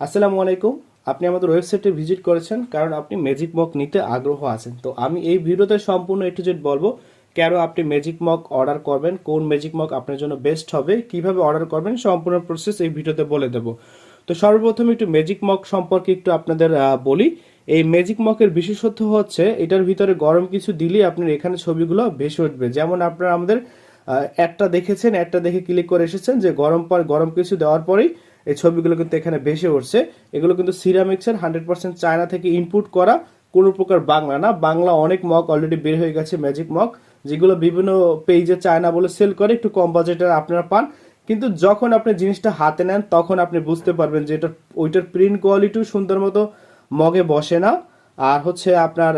আসসালামু আলাইকুম। আপনি আমাদের ওয়েবসাইটে ভিজিট করেছেন, কারণ আপনি ম্যাজিক মক নিতে আগ্রহ আছেন। তো আমি এই ভিডিওতে সম্পূর্ণ একটু জেড বলব, কেন আপনি ম্যাজিক মক অর্ডার করবেন, কোন ম্যাজিক মক আপনার জন্য বেস্ট হবে, কীভাবে অর্ডার করবেন, সম্পূর্ণ প্রসেস এই ভিডিওতে বলে দেবো। তো সর্বপ্রথম একটু ম্যাজিক মক সম্পর্কে একটু আপনাদের বলি। এই ম্যাজিক মকের বিশেষত্ব হচ্ছে, এটার ভিতরে গরম কিছু দিলে আপনার এখানে ছবিগুলো ভেসে উঠবে। যেমন আপনারা আমাদের একটা দেখেছেন, একটা দেখে ক্লিক করে এসেছেন যে গরম পর, গরম কিছু দেওয়ার পরেই এই ছবিগুলো কিন্তু এখানে ভেসে উঠছে। এগুলো কিন্তু সিরামিক্সের হান্ড্রেড পার্সেন্ট চায়না থেকে ইনপুট করা, কোনো প্রকার বাংলা না। বাংলা অনেক মক অলরেডি বের হয়ে গেছে ম্যাজিক মক যেগুলো বিভিন্ন পেজে চায়না বলে সেল করে, একটু কম বাজেটের আপনারা পান। কিন্তু যখন আপনি জিনিসটা হাতে নেন, তখন আপনি বুঝতে পারবেন যে এটা, ওইটার প্রিন্ট কোয়ালিটিও সুন্দর মতো মগে বসে না। আর হচ্ছে আপনার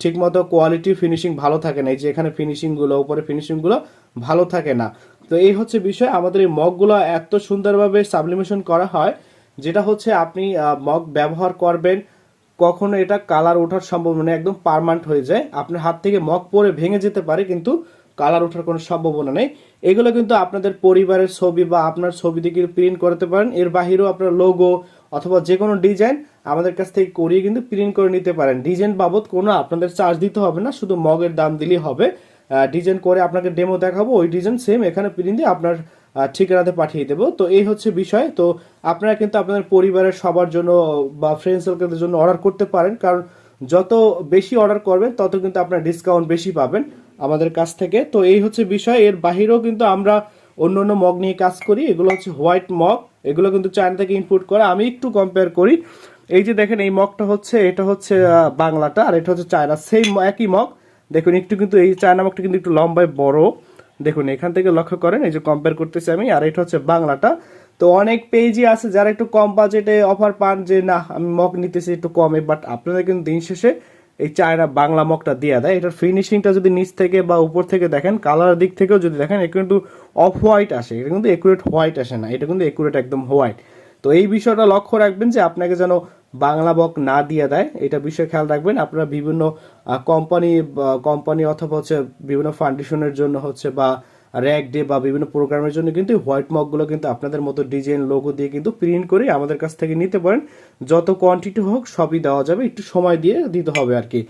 ঠিকমতো কোয়ালিটি ফিনিশিং ভালো থাকে না। এই যে এখানে ফিনিশিংগুলো উপরে ফিনিশিংগুলো ভালো থাকে না। তো এই হচ্ছে বিষয়। আমাদের এই মগগুলো এত সুন্দরভাবে সাবলিমেশন করা হয় যেটা হচ্ছে আপনি মগ ব্যবহার করবেন কখনো এটা কালার ওঠার সম্ভাবনা নেই, একদম পারমানেন্ট হয়ে যায়। আপনার হাত থেকে মগ পরে ভেঙে যেতে পারে কিন্তু কালার ওঠার কোনো সম্ভাবনা নেই। এগুলো কিন্তু আপনাদের পরিবারের ছবি বা আপনার ছবি থেকে প্রিন্ট করতে পারেন। এর বাহিরেও আপনার লোগো অথবা যে কোনো ডিজাইন আমাদের কাছ থেকে করিয়ে কিন্তু প্রিন্ট করে নিতে পারেন। ডিজাইন বাবদ কোনো আপনাদের চার্জ দিতে হবে না শুধু মগের দাম দিলেই হবে। ডিজাইন করে আপনাকে ডেমো দেখাবো, ওই ডিজাইন সেম এখানে প্রিন্ট দিয়ে আপনার ঠিকানাতে পাঠিয়ে দেবো। তো এই হচ্ছে বিষয়। তো আপনারা কিন্তু আপনাদের পরিবারের সবার জন্য বা ফ্রেন্ড সার্কেলের জন্য অর্ডার করতে পারেন। কারণ যত বেশি অর্ডার করবেন, তত কিন্তু আপনার ডিসকাউন্ট বেশি পাবেন আমাদের কাছ থেকে। তো এই হচ্ছে বিষয়। এর বাহিরেও কিন্তু আমরা অন্য অন্য মগ নিয়ে কাজ করি। এগুলো হচ্ছে হোয়াইট মগ এগুলো কিন্তু চায়না থেকে ইনপুট করে আমি একটু কম্পেয়ার করি। এই যে দেখেন, এই মগটা হচ্ছে, এটা হচ্ছে বাংলাটা, আর এটা হচ্ছে চায়না সেই একই মগ দেখুন, একটু কিন্তু এই চায়না মগটা কিন্তু একটু লম্বায় বড়। দেখুন, এখান থেকে লক্ষ্য করেন, এই যে কম্পেয়ার করতেছি আমি, আর এটা হচ্ছে বাংলাটা। তো অনেক পেজই আছে যারা একটু কম বাজেটে অফার পান যে, না, আমি মগ নিতেছি একটু কমে। বাট আপনাদের কিন্তু দিন শেষে এই চায়না বাংলা মগটা দিয়ে দেয়। এটার ফিনিশিংটা যদি নিচ থেকে বা উপর থেকে দেখেন কালার দিক থেকেও যদি দেখেন, এটা কিন্তু অফ হোয়াইট আসে। এটা কিন্তু একুরেট হোয়াইট আসে না। এটা কিন্তু একুরেট একদম হোয়াইট তো এই বিষয়টা লক্ষ্য রাখবেন যে, আপনাকে যেন বাংলা বক না দিয়ে দেয়, এটা বিষয়ে খেয়াল রাখবেন। আপনারা বিভিন্ন কোম্পানি কোম্পানি অথবা হচ্ছে বিভিন্ন ফাউন্ডেশনের জন্য হচ্ছে বা র্যাক ডে বা বিভিন্ন প্রোগ্রামের জন্য কিন্তু হোয়াইট মগগুলো কিন্তু আপনাদের মতো ডিজাইন লোগো দিয়ে কিন্তু প্রিন্ট করে আমাদের কাছ থেকে নিতে পারেন। যত কোয়ান্টিটি হোক, সবই দেওয়া যাবে। একটু সময় দিয়ে দিতে হবে আর কি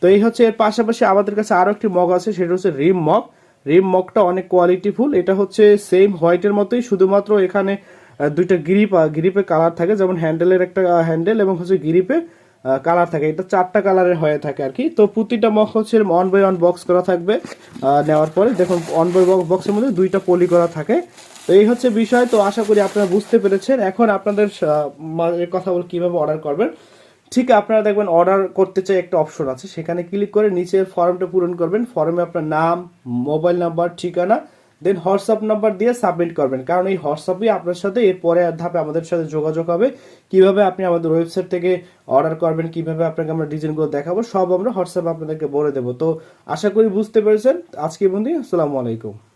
তো এই হচ্ছে এর পাশাপাশি আমাদের কাছে আরও একটি মগ আছে, সেটা হচ্ছে রিম মগ রিম মগটা অনেক কোয়ালিটিফুল এটা হচ্ছে সেম হোয়াইটের মতোই, শুধুমাত্র এখানে দুইটা গ্রিপ গ্রিপে কালার থাকে, যেমন হ্যান্ডেলের একটা হ্যান্ডেল এবং হচ্ছে গ্রিপে কালার থাকে। এটা চারটা কালারের হয়ে থাকে আর কি তো প্রতিটা মগ হচ্ছে অন বাই অন বক্স করা থাকবে নেওয়ার পরে। দেখুন অন বাই বক্সের মধ্যে দুইটা পলি করা থাকে। তো এই হচ্ছে বিষয়। তো আশা করি আপনারা বুঝতে পেরেছেন। এখন আপনাদের কথা বল কীভাবে অর্ডার করবেন। ঠিক, আপনারা দেখবেন অর্ডার করতে চাই একটা অপশন আছে। সেখানে ক্লিক করে নিচের ফর্মটা পূরণ করবেন। ফর্মে আপনার নাম মোবাইল নাম্বার ঠিকানা দেন হোয়াটসঅ্যাপ নাম্বার দিয়ে সাবমিট করবেন। কারণ এই হোয়াটসঅ্যাপই আপনার সাথে এর পরে ধাপে আমাদের সাথে যোগাযোগ হবে। কীভাবে আপনি আমাদের ওয়েবসাইট থেকে অর্ডার করবেন, কীভাবে আপনাকে আমরা ডিজাইনগুলো দেখাবো, সব আমরা হোয়াটসঅ্যাপে আপনাদেরকে বলে দেবো। তো আশা করি বুঝতে পেরেছেন। আজকে বন্ধু আসসালামু আলাইকুম।